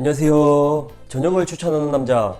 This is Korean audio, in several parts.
안녕하세요. 저녁을 추천하는 남자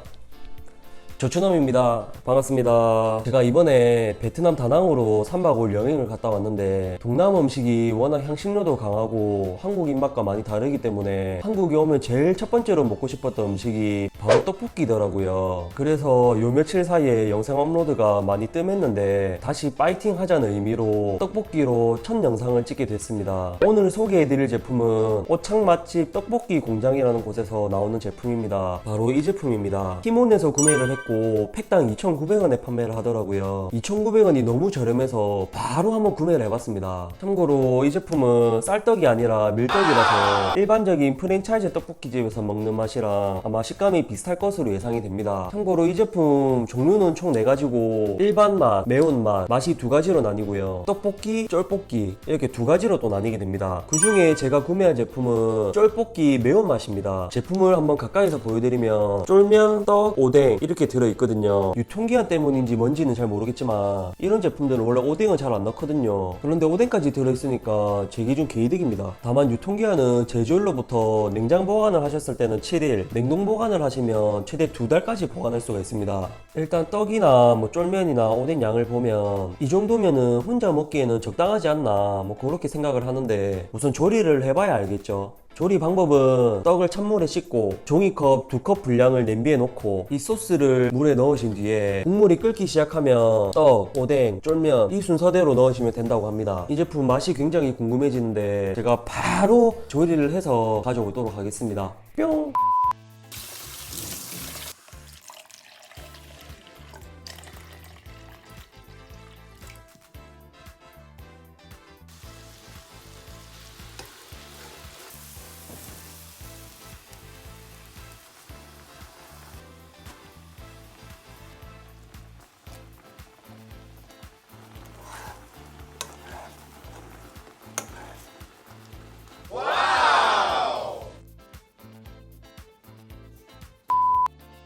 조추남입니다. 반갑습니다. 제가 이번에 베트남 다낭으로 3박 5일 여행을 갔다 왔는데 동남 음식이 워낙 향신료도 강하고 한국 입맛과 많이 다르기 때문에 한국에 오면 제일 첫 번째로 먹고 싶었던 음식이 바로 떡볶이더라고요. 그래서 요 며칠 사이에 영상 업로드가 많이 뜸했는데 다시 파이팅 하자는 의미로 떡볶이로 첫 영상을 찍게 됐습니다. 오늘 소개해드릴 제품은 오창 맛집 떡볶이 공장이라는 곳에서 나오는 제품입니다. 바로 이 제품입니다. 티몬에서 구매를 했고 팩당 2,900원에 판매를 하더라고요. 2,900원이 너무 저렴해서 바로 한번 구매를 해봤습니다. 참고로 이 제품은 쌀떡이 아니라 밀떡이라서 일반적인 프랜차이즈 떡볶이집에서 먹는 맛이랑 아마 식감이 비슷할 것으로 예상이 됩니다. 참고로 이 제품 종류는 총 4가지고 일반 맛, 매운맛, 맛이 두 가지로 나뉘고요. 떡볶이, 쫄볶이 이렇게 두 가지로 또 나뉘게 됩니다. 그 중에 제가 구매한 제품은 쫄볶이 매운맛입니다. 제품을 한번 가까이서 보여드리면 쫄면, 떡, 오뎅 이렇게 들어있거든요. 유통기한 때문인지 뭔지는 잘 모르겠지만 이런 제품들은 원래 오뎅을 잘안 넣거든요. 그런데 오뎅까지 들어있으니까 제 기준 개이득입니다. 다만 유통기한은 제조일로부터 냉장 보관을 하셨을 때는 7일, 냉동 보관을 하시 면 최대 두 달까지 보관할 수가 있습니다. 일단 떡이나 뭐 쫄면이나 오뎅 양을 보면 이 정도면은 혼자 먹기에는 적당하지 않나 뭐 그렇게 생각을 하는데 우선 조리를 해봐야 알겠죠. 조리 방법은 떡을 찬물에 씻고 종이컵 두 컵 분량을 냄비에 넣고 이 소스를 물에 넣으신 뒤에 국물이 끓기 시작하면 떡, 오뎅, 쫄면 이 순서대로 넣으시면 된다고 합니다. 이 제품 맛이 굉장히 궁금해지는데 제가 바로 조리를 해서 가져오도록 하겠습니다. 뿅!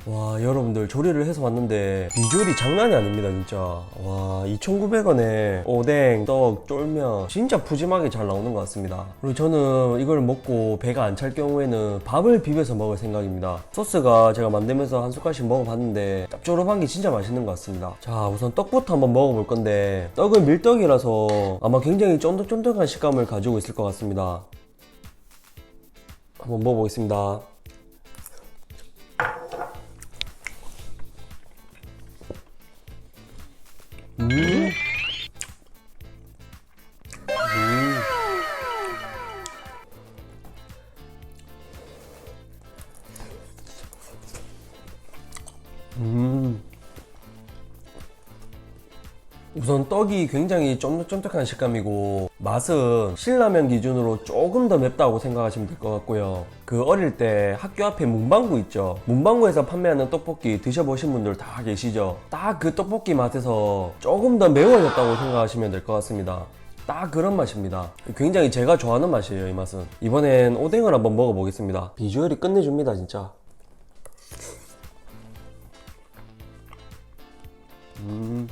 와 여러분들 조리를 해서 왔는데 비주얼이 장난이 아닙니다 진짜. 와 2,900원에 오뎅, 떡, 쫄면 진짜 푸짐하게 잘 나오는 것 같습니다. 그리고 저는 이걸 먹고 배가 안 찰 경우에는 밥을 비벼서 먹을 생각입니다. 소스가 제가 만들면서 한 숟갈씩 먹어봤는데 짭조름한 게 진짜 맛있는 것 같습니다. 자 우선 떡부터 한번 먹어볼 건데 떡은 밀떡이라서 아마 굉장히 쫀득쫀득한 식감을 가지고 있을 것 같습니다. 한번 먹어보겠습니다 음. 우선 떡이 굉장히 쫀득쫀득한 식감이고 맛은 신라면 기준으로 조금 더 맵다고 생각하시면 될 것 같고요. 그 어릴 때 학교 앞에 문방구 있죠. 문방구에서 판매하는 떡볶이 드셔보신 분들 다 계시죠. 딱 그 떡볶이 맛에서 조금 더 매워졌다고 생각하시면 될 것 같습니다. 딱 그런 맛입니다. 굉장히 제가 좋아하는 맛이에요, 이 맛은. 이번엔 오뎅을 한번 먹어보겠습니다. 비주얼이 끝내줍니다, 진짜. 음.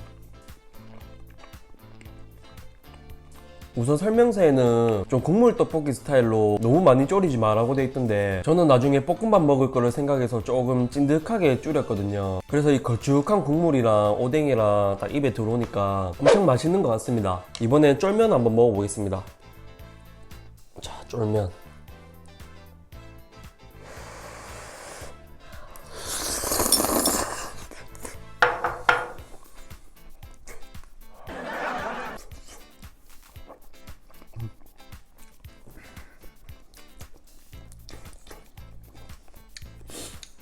우선 설명서에는 좀 국물 떡볶이 스타일로 너무 많이 졸이지 말라고 돼 있던데 저는 나중에 볶음밥 먹을 거를 생각해서 조금 찐득하게 줄였거든요. 그래서 이 걸쭉한 국물이랑 오뎅이랑 딱 입에 들어오니까 엄청 맛있는 것 같습니다. 이번엔 쫄면 한번 먹어보겠습니다. 자 쫄면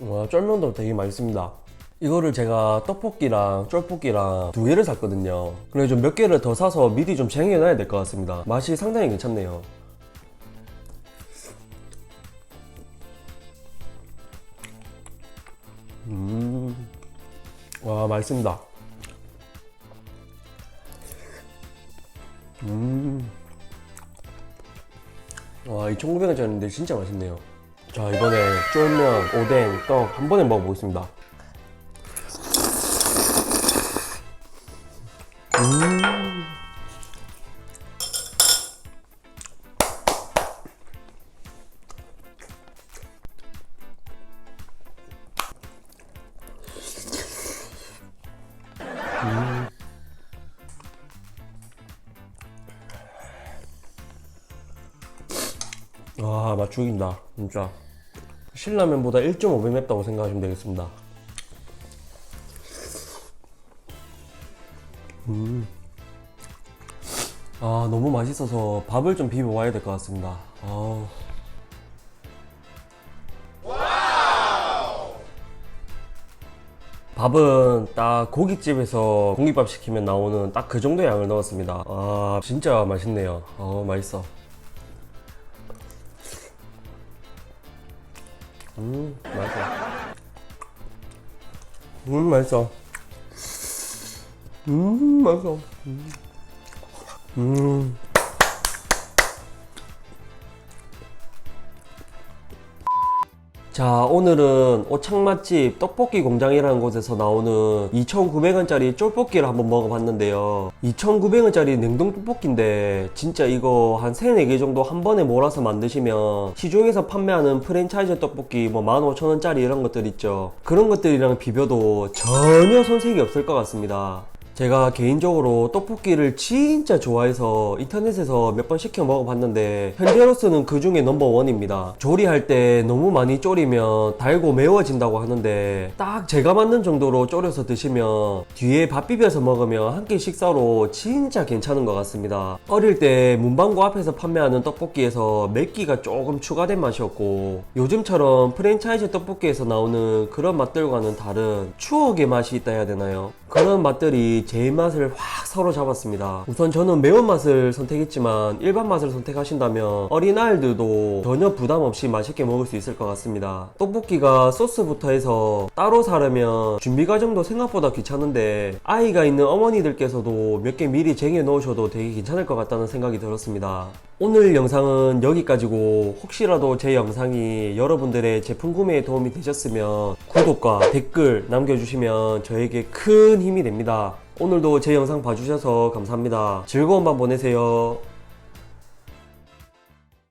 와 쫄면도 되게 맛있습니다. 이거를 제가 떡볶이랑 쫄볶이랑 두 개를 샀거든요. 그래 좀몇 개를 더 사서 미리 좀 쟁여놔야 될 것 같습니다. 맛이 상당히 괜찮네요. 음와 맛있습니다. 음와 2,900원짜리인데 진짜 맛있네요 자 이번에 쫄면, 오뎅, 떡 한 번에 먹어보겠습니다. 음. 와, 맛 죽인다. 진짜. 신라면보다 1.5배 맵다고 생각하시면 되겠습니다. 음. 아, 너무 맛있어서 밥을 좀 비벼 와야 될 것 같습니다. 아우. 밥은 딱 고깃집에서 공깃밥 시키면 나오는 딱 그 정도 양을 넣었습니다. 아, 진짜 맛있네요. 어, 맛있어. 음, 맛있어. 음, 맛있어. 음, 맛있어. 음. 음. 자, 오늘은 오창 맛집 떡볶이 공장이라는 곳에서 나오는 2,900원짜리 쫄볶이를 한번 먹어봤는데요. 2,900원짜리 냉동 떡볶이인데 진짜 이거 한 3, 4개 정도 한 번에 몰아서 만드시면 시중에서 판매하는 프랜차이즈 떡볶이 뭐 15,000원짜리 이런 것들 있죠. 그런 것들이랑 비벼도 전혀 손색이 없을 것 같습니다. 제가 개인적으로 떡볶이를 진짜 좋아해서 인터넷에서 몇 번 시켜 먹어봤는데 현재로서는 그 중에 넘버원입니다. 조리할 때 너무 많이 졸이면 달고 매워진다고 하는데 딱 제가 맞는 정도로 졸여서 드시면 뒤에 밥 비벼서 먹으면 한 끼 식사로 진짜 괜찮은 것 같습니다. 어릴 때 문방구 앞에서 판매하는 떡볶이에서 맵기가 조금 추가된 맛이었고 요즘처럼 프랜차이즈 떡볶이에서 나오는 그런 맛들과는 다른 추억의 맛이 있다 해야 되나요? 그런 맛들이 제 입맛을 확 사로잡았습니다. 우선 저는 매운맛을 선택했지만 일반 맛을 선택하신다면 어린아이들도 전혀 부담 없이 맛있게 먹을 수 있을 것 같습니다. 떡볶이가 소스부터 해서 따로 사려면 준비 과정도 생각보다 귀찮은데 아이가 있는 어머니들께서도 몇 개 미리 쟁여 놓으셔도 되게 괜찮을 것 같다는 생각이 들었습니다. 오늘 영상은 여기까지고 혹시라도 제 영상이 여러분들의 제품 구매에 도움이 되셨으면 구독과 댓글 남겨주시면 저에게 큰 힘이 됩니다. 오늘도 제 영상 봐주셔서 감사합니다. 즐거운 밤 보내세요.